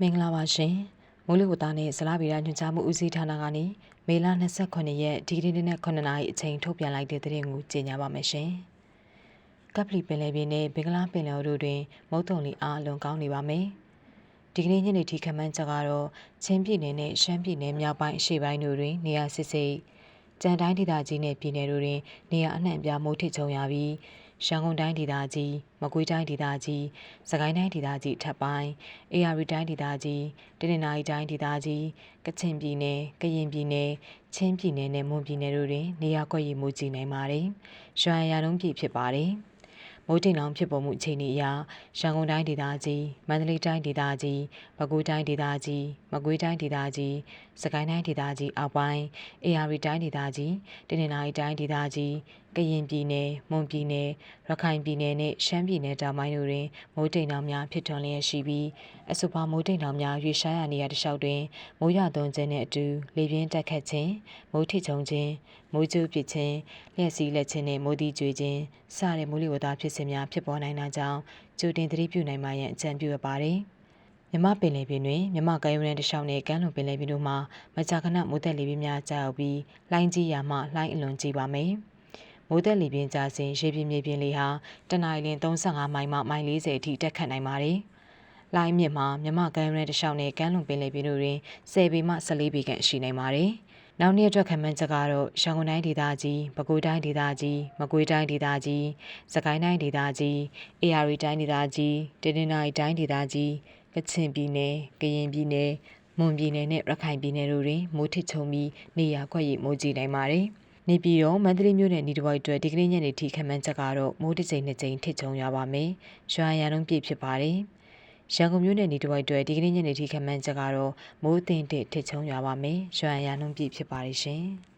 မင်္ဂလာပါရှင်မိုးလေဝသနဲ့ဇလားဗီရာညွှန်ကြားမှုဦးစီးဌာနကနေမေလ29ရက်ဒီကနေ့နေ့9နာရီအချိန်ထုတ်ပြန်လိုက်တဲ့သတင်းကိုကြေညာပါမယ်ရှင်ကပ်ပလီပင်လယ်ပြင်နဲ့ဘင်္ဂလားပင်လယ်တို့တွင် မုတ်တုံလီအားအလွန်ကောင်းနေပါမယ်ဒီကနေ့ညနေထိခန့်မှန်းချက်ကတော့ချင်းပြည်နယ်နဲ့ရှမ်းပြည်နယ်မြောက်ပိုင်းအရှေ့ပိုင်းတို့တွင် နေရာစစ်စစ်ကြံတိုင်းဒေသကြီးနဲ့ပြည်နယ်တို့တွင်နေရာအနှံ့အပြားမိုးထစ်ချုံရပြီး ရန်ကုန်တိုင်းဒေသကြီး၊မကွေးတိုင်းဒေသကြီး၊စကိုင်းတိုင်းဒေသကြီးထပ်ပိုင်း၊အေရရီတိုင်းဒေသကြီး၊တနင်္သာရီတိုင်းဒေသကြီး၊ကချင်ပြည်နယ်၊ကရင်ပြည်နယ်၊ချင်းပြည်နယ်နဲ့မွန်ပြည်နယ်တို့တွင်နေရာကွက်ရီမိုးကြီးနိုင်ပါတယ်။ရွှမ်းရရုံးပြည်ဖြစ်ပါတယ်။မိုးတိမ်လောင်ဖြစ်ပေါ်မှုအခြေအနေအရရန်ကုန်တိုင်းဒေသကြီးမန္တလေးတိုင်းဒေသကြီးပဲခူးတိုင်းဒေသကြီးမကွေးတိုင်းဒေသကြီးစကိုင်းတိုင်းဒေသကြီးအောက်ပိုင်းအေရရီတိုင်းဒေသကြီးတနင်္သာရီတိုင်းဒေသကြီး ကရင်ပြည်နယ်မွန်ပြည်နယ်ရခိုင်ပြည်နယ်နဲ့ရှမ်းပြည်နယ်တောင်ပိုင်းတို့တွင်မိုးတိမ်လောင်များဖြစ်ထွန်းလျက်ရှိပြီးအဆိုပါမိုးတိမ်လောင်များရွေရှားရနေရတဲ့လျှောက်တွင်မိုးရွာသွန်းခြင်းနှင့်အတူလေပြင်းတက်ခတ်ခြင်းမိုးထိချုံခြင်းမိုးကျူးပစ်ခြင်းလျှက်စီးလက်ခြင်းနှင့်မိုးတီးကျွေခြင်းစတဲ့မိုးလေဝသဖြစ်စဉ်များဖြစ်ပေါ်နိုင်တာကြောင့်ကြိုတင်သတိပြုနိုင်မှရန်အကြံပြုရပါတယ်။မြမပင်လယ်ပြင်တွင်မြမကမ်းရိုးတန်းတစ်လျှောက်နှင့်ကမ်းလွန်ပင်လယ်ပြင်တို့မှာမကြာခဏမိုးသက်လေပြင်းများကြာရောက်ပြီးလှိုင်းကြီးရာမှလှိုင်းအလွန်ကြီးပါမယ်။ မိုးသက်လေပြင်းကြာစဉ်ရေပြင်မြေပြင်လေဟာတနအီလ35မိုင်မှမိုင်40အထိတက်ခတ်နိုင်ပါတယ်။လိုင်းမြစ်မှာမြမကမ်းရဲတစ်လျှောက်နဲ့ကမ်းလွန်ပင်လယ်ပြင်တို့တွင်10ပေမှ14ပေခန့်ရှိနိုင်ပါတယ်။နောက်နေ့အတွက်ခံမှန်းချက်ကတော့ရန်ကုန်တိုင်းဒေသကြီး၊ပဲခူးတိုင်းဒေသကြီး၊မကွေးတိုင်းဒေသကြီး၊စကိုင်းတိုင်းဒေသကြီး၊အေရီတိုင်းဒေသကြီး၊တနင်္သာရီတိုင်းဒေသကြီး၊ကချင်ပြည်နယ်၊ကရင်ပြည်နယ်၊မွန်ပြည်နယ်နဲ့ရခိုင်ပြည်နယ်တို့တွင်မိုးထစ်ချုံပြီးနေရာကွက်ရီမိုးကြီးနိုင်ပါတယ်။ နေပြည်တော်မန္တလေးမြို့နယ်ဤတစ်ဝိုက်အတွက်ဒီကနေ့ညနေထိခန့်မှန်းချက်ကတော့မိုးတစ်ကြိမ်နှစ်ကြိမ်ထစ်ချုံရပါမယ်။ရွာရန်လုံးပြည့်ဖြစ်ပါတယ်။ရန်ကုန်မြို့နယ်နေတဝိုက်တွေဒီကနေ့ညနေထိခန့်မှန်းချက်ကတော့မိုးအသင့်တစ်ထစ်ချုံရွာပါမယ်။ရွာရန်နှုန်းပြည့်ဖြစ်ပါလိမ့်ရှင်။